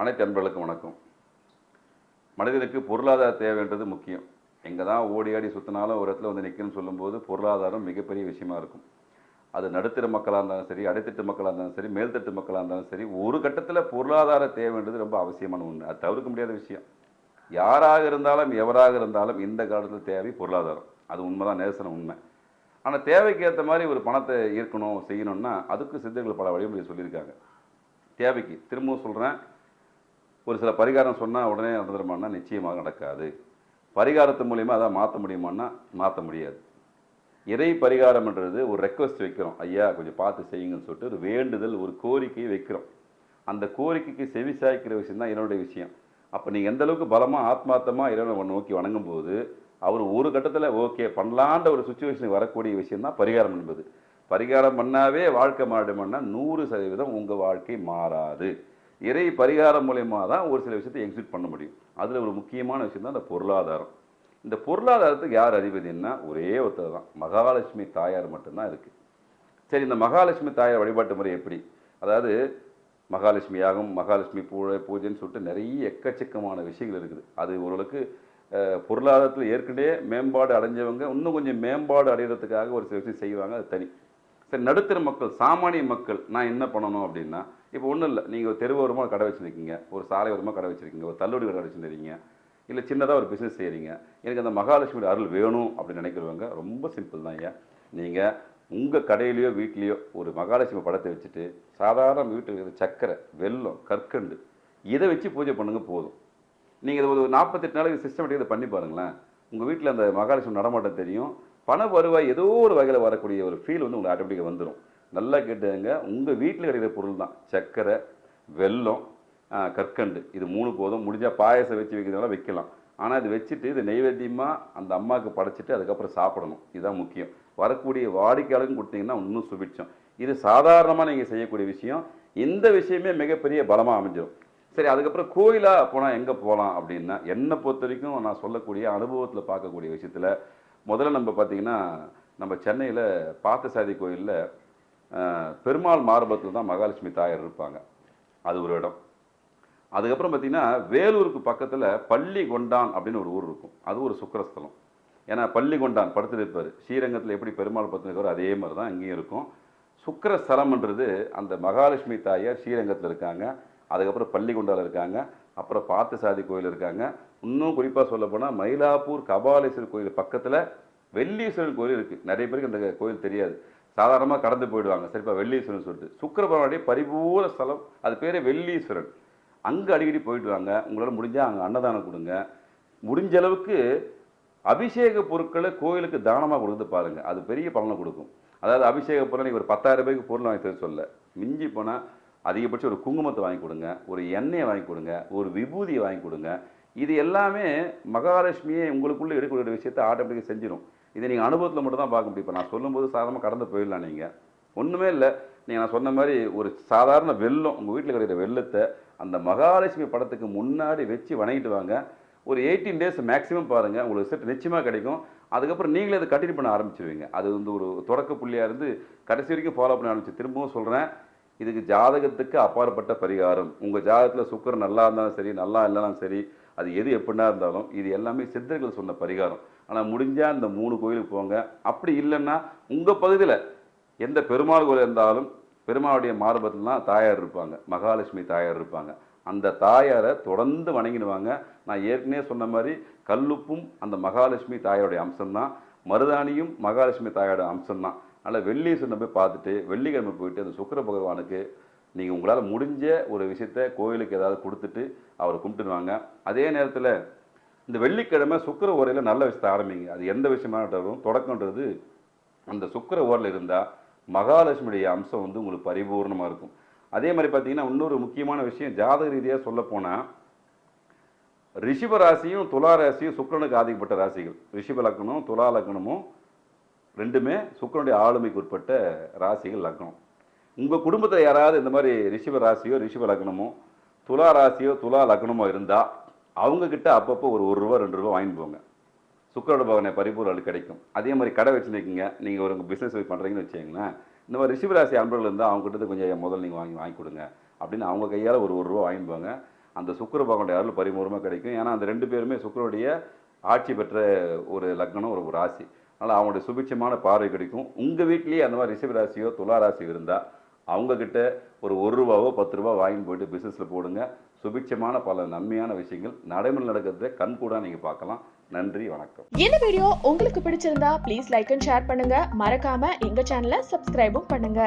அனைத்து அன்பர்களுக்கும் வணக்கம். மனிதனுக்கு பொருளாதார தேவைன்றது முக்கியம். எங்கே தான் ஓடி ஆடி சுற்றினாலும் ஒரு இடத்துல வந்து நிற்கணும்னு சொல்லும்போது பொருளாதாரம் மிகப்பெரிய விஷயமா இருக்கும். அது நடுத்தர மக்களாக இருந்தாலும் சரி அடைத்தட்டு மக்களாக இருந்தாலும் சரி மேல்தட்டு மக்களாக இருந்தாலும் சரி ஒரு கட்டத்தில் பொருளாதார தேவைன்றது ரொம்ப அவசியமான ஒன்று அது தவிர்க்க முடியாத விஷயம். யாராக இருந்தாலும் எவராக இருந்தாலும் இந்த காலத்தில் தேவை பொருளாதாரம். அது உண்மைதான் நேசன உண்மை. ஆனால் தேவைக்கு ஏற்ற மாதிரி ஒரு பணத்தை ஈர்க்கணும் செய்யணும்னா அதுக்கு சித்தர்கள் பல வழிமுறை சொல்லியிருக்காங்க. தேவைக்கு. திரும்பவும் சொல்கிறேன் ஒரு சில பரிகாரம் சொன்னால் உடனே நடந்துருமானா நிச்சயமாக நடக்காது. பரிகாரத்து மூலயமா அதை மாற்ற முடியுமான்னா மாற்ற முடியாது. இறை பரிகாரம்ன்றது ஒரு ரெக்வஸ்ட் வைக்கிறோம். ஐயா கொஞ்சம் பார்த்து செய்யுங்கன்னு சொல்லிட்டு ஒரு வேண்டுதல் ஒரு கோரிக்கையை வைக்கிறோம். அந்த கோரிக்கைக்கு செவி சாய்க்கிற விஷயம் தான் என்னுடைய விஷயம். அப்போ நீங்கள் எந்த அளவுக்கு பலமாக ஆத்மார்த்தமாக இறைவனை நோக்கி வணங்கும் போது அவர் ஒரு கட்டத்தில் ஓகே பண்ணலான்ற ஒரு சுச்சுவேஷனுக்கு வரக்கூடிய விஷயம் தான் பரிகாரம் என்பது. பரிகாரம் பண்ணாவே வாழ்க்கை மாறிடுமான்னா நூறு சதவீதம் உங்கள் வாழ்க்கை மாறாது. இறை பரிகாரம் மூலயமா தான் ஒரு சில விஷயத்தை எக்ஸிட் பண்ண முடியும். அதில் ஒரு முக்கியமான விஷயம் தான் அந்த பொருளாதாரம். இந்த பொருளாதாரத்துக்கு யார் அதிபதினா ஒரே ஒருத்தர் தான். மகாலட்சுமி தாயார் மட்டும்தான் இருக்குது சரி இந்த மகாலட்சுமி தாயார் வழிபாட்டு முறை எப்படி? அதாவது மகாலட்சுமி யாகம் மகாலட்சுமி பூஜை பூஜைன்னு சொல்லிட்டு நிறைய எக்கச்சக்கமான விஷயங்கள் இருக்குது. அது ஓரளவுக்கு பொருளாதாரத்தில் ஏற்கனவே மேம்பாடு அடைஞ்சவங்க இன்னும் கொஞ்சம் மேம்பாடு அடைகிறதுக்காக ஒரு சில விஷயம் செய்வாங்க அது தனி. சரி நடுத்தர மக்கள் சாமானிய மக்கள் நான் என்ன பண்ணணும் அப்படின்னா இப்போ ஒன்றும் இல்லை. நீங்கள் தெருவோரமாக கடை வச்சுருக்கீங்க. ஒரு சாலை ஓரமாக கடை வச்சுருக்கீங்க. ஒரு தள்ளுவடி கடை வச்சுருக்கீங்க இல்லை சின்னதாக ஒரு பிஸ்னஸ் செய்கிறீங்க எனக்கு அந்த மகாலட்சுமியோட அருள் வேணும் அப்படின்னு நினைக்கிறவங்க ரொம்ப சிம்பிள் தான் ஐயா. நீங்கள் உங்கள் கடையிலையோ வீட்லேயோ ஒரு மகாலட்சுமி படத்தை வச்சுட்டு சாதாரண வீட்டில் இருக்கிற சக்கரை வெல்லம் கற்கண்டு இதை வச்சு பூஜை பண்ணுங்க போதும். நீங்கள் இது ஒரு நாற்பத்தெட்டு நாளைக்கு சிஸ்டமேட்டிக் இதை பண்ணி பாருங்களேன். உங்கள் வீட்டில் அந்த மகாலட்சுமி நடமாட்டம் தெரியும். பண வருவாய் ஏதோ ஒரு வகையில் வரக்கூடிய ஒரு ஃபீல் வந்து உங்களுக்கு ஆட்டோமேட்டிக்காக வந்துடும் நல்லா கேட்டுங்க உங்கள் வீட்டில் கிடைக்கிற பொருள் தான் சர்க்கரை வெல்லம் கற்கண்டு. இது மூணு போதும். முடிஞ்சால் பாயசம் வச்சு வைக்கிறதுனால வைக்கலாம். ஆனால் இது வச்சுட்டு இது நெய்வேத்தியமாக அந்த அம்மாவுக்கு படைச்சிட்டு அதுக்கப்புறம் சாப்பிடணும். இதுதான் முக்கியம். வரக்கூடிய வாடிக்கையாளருக்கும் கொடுத்தீங்கன்னா இன்னும் சுபிட்சம். இது சாதாரணமாக நீங்கள் செய்யக்கூடிய விஷயம். இந்த விஷயமே மிகப்பெரிய பலமாக அமைஞ்சிடும் சரி அதுக்கப்புறம் கோயிலாக போனால் எங்கே போகலாம் அப்படின்னா என்னை பொறுத்த வரைக்கும் நான் சொல்லக்கூடிய அனுபவத்தில் பார்க்கக்கூடிய விஷயத்தில் முதல்ல நம்ம பார்த்திங்கன்னா நம்ம சென்னையில் பார்த்தசாதி கோயிலில் பெருமாள் மார்பத்தில் தான் மகாலட்சுமி தாயார் இருப்பாங்க. அது ஒரு இடம். அதுக்கப்புறம் பார்த்தீங்கன்னா வேலூருக்கு பக்கத்தில் பள்ளி கொண்டான் அப்படின்னு ஒரு ஊர் இருக்கும். அது ஒரு சுக்கரஸ்தலம். ஏன்னா பள்ளி கொண்டான் படுத்துட்டு இருப்பார். ஸ்ரீரங்கத்தில் எப்படி பெருமாள் படுத்துருக்காரோ அதே மாதிரி தான் இங்கேயும் இருக்கும். சுக்கரஸ்தலம்ன்றது அந்த மகாலட்சுமி தாயார் ஸ்ரீரங்கத்தில் இருக்காங்க. அதுக்கப்புறம் பள்ளிகொண்டால இருக்காங்க. அப்புறம் பார்த்தசாதி கோயில் இருக்காங்க. இன்னும் குறிப்பாக சொல்ல போனால் மயிலாப்பூர் கபாலீஸ்வரர் கோயில் பக்கத்தில் வெள்ளீஸ்வரர் கோயில் இருக்குது நிறைய பேருக்கு அந்த கோயில் தெரியாது. சாதாரணமாக கடந்து போயிடுவாங்க. சரிப்பா வெள்ளீஸ்வரன் சொல்லிட்டு. சுக்கரபகவானுடைய பரிபூர்ண ஸ்தலம். அது பேரே வெள்ளீஸ்வரன். அங்கே அடிக்கடி போயிடுவாங்க. உங்களால் முடிஞ்சால் அங்கே அன்னதானம் கொடுங்க. முடிஞ்ச அளவுக்கு அபிஷேக பொருட்களை கோயிலுக்கு தானமாக கொடுத்து பாருங்கள் அது பெரிய பலனை கொடுக்கும். அதாவது அபிஷேக பொருள் நீங்கள் ஒரு பத்தாயிரம் ரூபாய்க்கு பொருள் வாங்கி தர சொல்ல. மிஞ்சி போனால் அதிகபட்சம் ஒரு குங்குமத்தை வாங்கி கொடுங்க. ஒரு எண்ணெயை வாங்கி கொடுங்க. ஒரு விபூதியை வாங்கி கொடுங்க. இது எல்லாமே மகாலட்சுமியை உங்களுக்குள்ளே எடுக்கக்கூடிய விஷயத்தை ஆட்டோமேட்டிக்காக செஞ்சிடும் இதை நீங்கள் அனுபவத்தில் மட்டும் தான் பார்க்க முடியும். இப்போ நான் சொல்லும்போது சாதாரணமாக கடந்து போயிடலாம் நீங்கள் ஒன்றுமே இல்லை. நீங்கள் நான் சொன்ன மாதிரி ஒரு சாதாரண வெள்ளம் உங்கள் வீட்டில் கிடைக்கிற வெள்ளத்தை அந்த மகாலட்சுமி படத்துக்கு முன்னாடி வச்சு வணங்கிட்டு வாங்க. ஒரு எயிட்டீன் டேஸ் மேக்ஸிமம் பாருங்கள் உங்களுக்கு செட் நிச்சயமாக கிடைக்கும். அதுக்கப்புறம் நீங்களே அதை கண்டினியூ பண்ண ஆரம்பிச்சிருவீங்க. அது வந்து ஒரு தொடக்க புள்ளியாக இருந்து கடைசி வரைக்கும் ஃபாலோ பண்ண ஆரம்பிச்சு திரும்பவும் சொல்கிறேன் இதுக்கு ஜாதகத்துக்கு அப்பாற்பட்ட பரிகாரம். உங்கள் ஜாதகத்தில் சுக்கரன் நல்லா இருந்தாலும் சரி நல்லா இல்லைனாலும் சரி அது எது எப்படின்னா இருந்தாலும் இது எல்லாமே சித்தர்கள் சொன்ன பரிகாரம். ஆனால் முடிஞ்சால் இந்த மூணு கோயிலுக்கு போங்க. அப்படி இல்லைன்னா உங்கள் பகுதியில் எந்த பெருமாள் கோயில் இருந்தாலும் பெருமாளுடைய மார்பத்திலாம் தான் தாயார் இருப்பாங்க. மகாலட்சுமி தாயார் இருப்பாங்க. அந்த தாயாரை தொடர்ந்து வணங்கிடுவாங்க. நான் ஏற்கனவே சொன்ன மாதிரி கல்லுப்பும் அந்த மகாலட்சுமி தாயாருடைய அம்சம்தான். மருதாணியும் மகாலட்சுமி தாயாரோட அம்சம்தான். அதனால் வெள்ளீஸ்வரனை போய் பார்த்துட்டு வெள்ளிக்கிழமை போயிட்டு அந்த சுக்கிர பகவானுக்கு நீங்கள் உங்களால் முடிஞ்ச ஒரு விஷயத்த கோயிலுக்கு ஏதாவது கொடுத்துட்டு அவரை கும்பிட்டுருவாங்க அதே நேரத்தில் இந்த வெள்ளிக்கிழமை சுக்கிர ஓரையில் நல்ல விஷயத்தை ஆரம்பிங்க. அது எந்த விஷயமானாலும் தொடக்கன்றது அந்த சுக்கிர ஓரில் இருந்தால் மகாலட்சுமியுடைய அம்சம் வந்து உங்களுக்கு பரிபூர்ணமாக இருக்கும். அதே மாதிரி பார்த்தீங்கன்னா இன்னொரு முக்கியமான விஷயம் ஜாதக ரீதியாக சொல்லப்போனால் போனால் ராசியும் துலா ராசியும் சுக்கிரனுக்கு ஆதிக்கப்பட்ட ராசிகள். ரிஷிப லக்னம் துலா லக்னமும் ரெண்டுமே சுக்கரனுடைய ஆளுமைக்கு உட்பட்ட ராசிகள் லக்னம். உங்கள் குடும்பத்தில் யாராவது இந்த மாதிரி ரிஷிவ ராசியோ ரிஷிவ லக்னமோ துலா ராசியோ துலா லக்னமோ இருந்தால் அவங்கக்கிட்ட அப்பப்போ ஒரு ஒரு ரூபா ரெண்டு ரூபா வாங்கிட்டு போங்க. சுக்கரோட பகனை பரிபூர்ணம் கிடைக்கும். அதே மாதிரி கடை வச்சுருக்கீங்க நீங்கள் ஒரு பிஸ்னஸ் பண்ணுறீங்கன்னு வச்சுக்கோங்களேன் இந்த மாதிரி ரிஷிவராசி அன்பர்கள் இருந்தால் அவங்ககிட்ட கொஞ்சம் முதல் நீங்கள் வாங்கி வாங்கி கொடுங்க. அப்படின்னு அவங்க கையால் ஒரு ஒரு ரூபா வாங்கிப்பாங்க அந்த சுக்கர பகவானுடைய அருள் பரிபூர்ணமாக கிடைக்கும். ஏன்னா அந்த ரெண்டு பேருமே சுக்கரோடைய ஆட்சி பெற்ற ஒரு லக்னம் ஒரு ராசி. அதனால் அவங்களுடைய சுபிட்சமான பார்வை கிடைக்கும். உங்கள் வீட்லேயே அந்த மாதிரி ரிஷப ராசியோ துலா ராசி இருந்தால் அவங்கக்கிட்ட ஒரு ஒரு ரூபாவோ பத்து ரூபா வாங்கி போயிட்டு பிஸ்னஸில் போடுங்க. சுபிட்சமான பல நன்மையான விஷயங்கள் நடைமுறை நடக்கிறத கண் கூட நீங்கள் பார்க்கலாம். நன்றி வணக்கம். இந்த வீடியோ உங்களுக்கு பிடிச்சிருந்தா ப்ளீஸ் லைக் அண்ட் ஷேர் பண்ணுங்க. மறக்காம எங்க சேனலை சப்ஸ்கிரைபும் பண்ணுங்க.